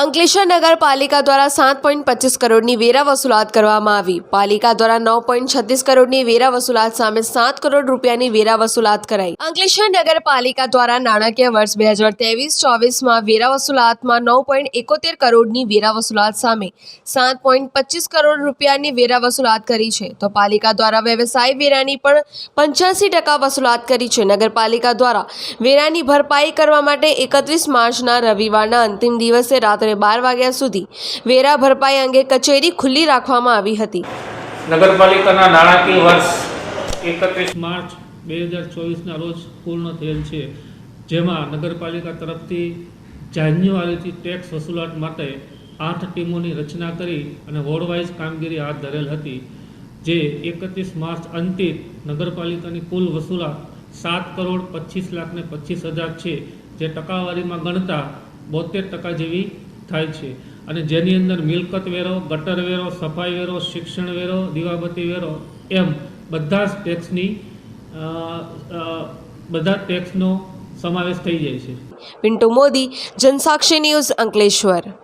અંકલેશ્વર નગરપાલિકા દ્વારા સાત પોઈન્ટ પચીસ કરોડની વેરા વસૂલાત કરવામાં આવી. પાલિકા દ્વારા નવ પોઈન્ટ છત્રીસ કરોડની વેરા વસૂલાત સામે સાત કરોડ રૂપિયાની વેરા વસૂલાત કરાઈ. અંકલેશ્વર નગરપાલિકા દ્વારા નાણાકીય વર્ષ બે હજાર ત્રેવીસ ચોવીસમાં વેરા વસૂલાતમાં નવ પોઈન્ટ એકોતેર કરોડની વેરા વસૂલાત સામે સાત પોઈન્ટ પચીસ કરોડ રૂપિયાની વેરા વસૂલાત કરી છે. તો પાલિકા દ્વારા વ્યવસાય વેરાની પણ પંચ્યાસી ટકા વસૂલાત કરી છે. નગરપાલિકા દ્વારા વેરાની ભરપાઈ કરવા માટે એકત્રીસ માર્ચના રવિવારના અંતિમ દિવસે રાત્રે બાર વાગ્યા સુધી વેરા ભરપાઈ અંગે કચેરી ખુલ્લી રાખવામાં આવી હતી. નગરપાલિકાના નાણાકીય વર્ષ એકત્રીસ માર્ચ બે હજાર ચોવીસના રોજ પૂર્ણ થયેલ છે જેમાં નગરપાલિકા તરફથી જાન્યુઆરીથી ટેક્સ વસૂલાત માટે આઠ ટીમોની રચના કરી અને વોર્ડવાઇઝ કામગીરી હાથ ધરેલ હતી જે એકત્રીસ માર્ચ અંતિમ નગરપાલિકાની કુલ વસૂલાત સાત કરોડ પચીસ લાખ ને પચીસ હજાર છે જે ટકાવારીમાં ગણતા બોતેર ટકા જેવી થાય છે. અને જેની અંદર મિલકત વેરો, ગટર વેરો, સફાઈ વેરો, શિક્ષણ વેરો, દીવાબત્તી વેરો, એમ બધા જ ટેક્સની બધા ટેક્સનો સમાવેશ થઈ જાય છે. પિન્ટુ મોદી, જનસાક્ષી ન્યૂઝ અંકલેશ્વર.